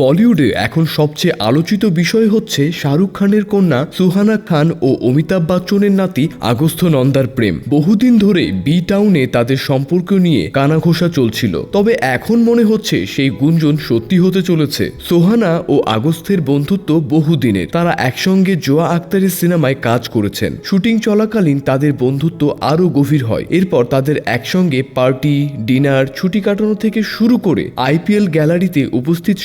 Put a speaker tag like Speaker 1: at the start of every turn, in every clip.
Speaker 1: বলিউডে এখন সবচেয়ে আলোচিত বিষয় হচ্ছে শাহরুখ খানের কন্যা সুহানা খান ও অমিতাভ বচ্চনের নাতি আগস্ত নন্দার প্রেম। বহুদিন ধরে বি টাউনে তাদের সম্পর্ক নিয়ে কানাঘোষা চলছিল। তবে এখন মনে হচ্ছে সেই গুঞ্জন সত্যি হতে চলেছে। সোহানা ও আগস্তের বন্ধুত্ব বহুদিনের তারা একসঙ্গে জোয়া আক্তারের সিনেমায় কাজ করেছেন। শুটিং চলাকালীন তাদের বন্ধুত্ব আরও গভীর হয়। এরপর তাদের একসঙ্গে পার্টি, ডিনার, ছুটি কাটানো থেকে শুরু করে আইপিএল গ্যালারিতে উপস্থিত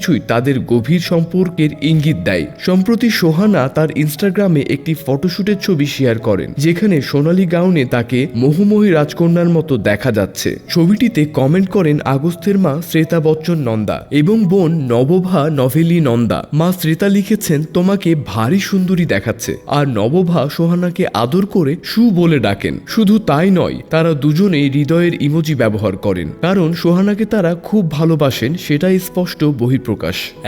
Speaker 1: সবকিছুই তাদের গভীর সম্পর্কের ইঙ্গিত দেয়। সম্প্রতি সোহানা তার ইনস্টাগ্রামে একটি ফটোশুটের ছবি শেয়ার করেন, যেখানে সোনালী গাউনে তাকে মোহময়ী রাজকন্যার মতো দেখা যাচ্ছে। ছবিটিতে কমেন্ট করেন আগস্তের মা শ্রেতা বচ্চন নন্দা এবং বোন নবভা নভেলি নন্দা। মা শ্রেতা লিখেছেন, তোমাকে ভারী সুন্দরী দেখাচ্ছে। আর নবভা সোহানাকে আদর করে সু বলে ডাকেন। শুধু তাই নয়, তারা দুজনেই হৃদয়ের ইমোজি ব্যবহার করেন। কারণ সোহানাকে তারা খুব ভালোবাসেন, সেটাই স্পষ্ট বহিঃপ্রকাশ।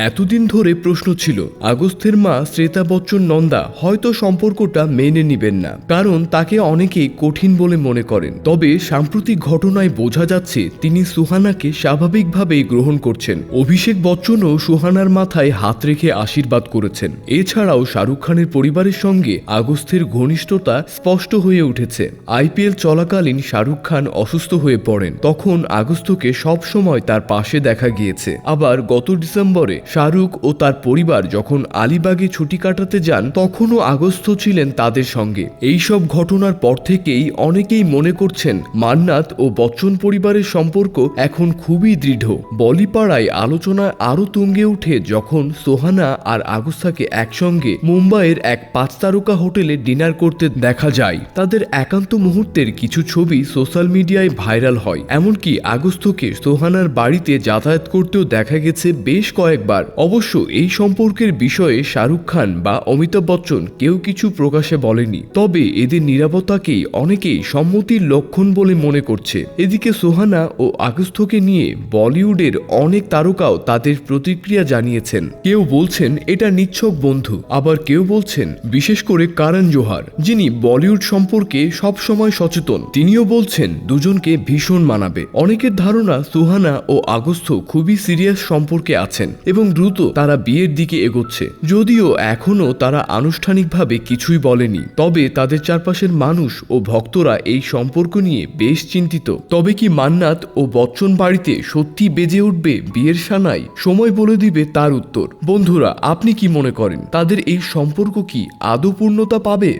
Speaker 1: এতদিন ধরে প্রশ্ন ছিল, আগস্তের মা শ্রেতা বচ্চন নন্দা হয়তো সম্পর্কটা মেনে নিবেন না, কারণ তাকে অনেকেই কঠিন বলে মনে করেন। তবে সাম্প্রতিক ঘটনায় বোঝা যাচ্ছে, তিনি সুহানাকে স্বাভাবিকভাবেই গ্রহণ করছেন। অভিষেক বচ্চনও সুহানার মাথায় হাত রেখে আশীর্বাদ করেছেন। এছাড়াও শাহরুখ খানের পরিবারের সঙ্গে আগস্তের ঘনিষ্ঠতা স্পষ্ট হয়ে উঠেছে। আইপিএল চলাকালীন শাহরুখ খান অসুস্থ হয়ে পড়েন, তখন আগস্তকে সব সময় তার পাশে দেখা গিয়েছে। আবার গত ডিসেম্বরে শাহরুখ ও তার পরিবার যখন আলিবাগে ছুটি কাটাতে যান, তখনও আগস্ত ছিলেন তাদের সঙ্গে। এই সব ঘটনার পর থেকেই অনেকেই মনে করছেন, মান্নাত ও বচ্চন পরিবারের সম্পর্ক এখন খুবই দৃঢ়। বলিপাড়ায় আলোচনায় আরও তুঙ্গে উঠে যখন সোহানা আর আগস্তাকে একসঙ্গে মুম্বাইয়ের এক পাঁচ তারকা হোটেলে ডিনার করতে দেখা যায়। তাদের একান্ত মুহূর্তের কিছু ছবি সোশ্যাল মিডিয়ায় ভাইরাল হয়। এমনকি আগস্তকে সোহানার বাড়িতে যাতায়াত করতেও দেখা গেছে বেশ কয়েকবার। অবশ্য এই সম্পর্কের বিষয়ে শাহরুখ খান বা অমিতাভ বচ্চন কেউ কিছু প্রকাশে বলেনি। তবে এদের নিরাপত্তাকেই অনেকেই সম্মতির লক্ষণ বলে মনে করছে। এদিকে সোহানা ও আগস্তকে নিয়ে বলিউডের অনেক তারকাও তাদের প্রতিক্রিয়া জানিয়েছেন। কেউ বলছেন, এটা নিচ্ছক বন্ধু। আবার কেউ বলছেন, বিশেষ করে কারণ জোহার, যিনি বলিউড সম্পর্কে সব সময় সচেতন। তিনিও বলছেন, দুজনকে ভীষণ মানাবে। অনেকের ধারণা, সুহানা ও আগস্ত খুবই সিরিয়াস সম্পর্কে আছেন এবং দ্রুত তারা বিয়ের দিকে এগোচ্ছে। যদিও এখনও তারা আনুষ্ঠানিকভাবে কিছুই বলেনি, তবে তাদের চারপাশের মানুষ ও ভক্তরা এই সম্পর্ক নিয়ে বেশ চিন্তিত। তবে কি মান্নাত ও বচ্চন বাড়িতে সত্যি বেজে উঠবে বিয়ের সানাই? সময় বলে দিবে তার উত্তর। বন্ধুরা, আপনি কি মনে করেন, তাদের এই সম্পর্ক কি আদৌ পূর্ণতা পাবে?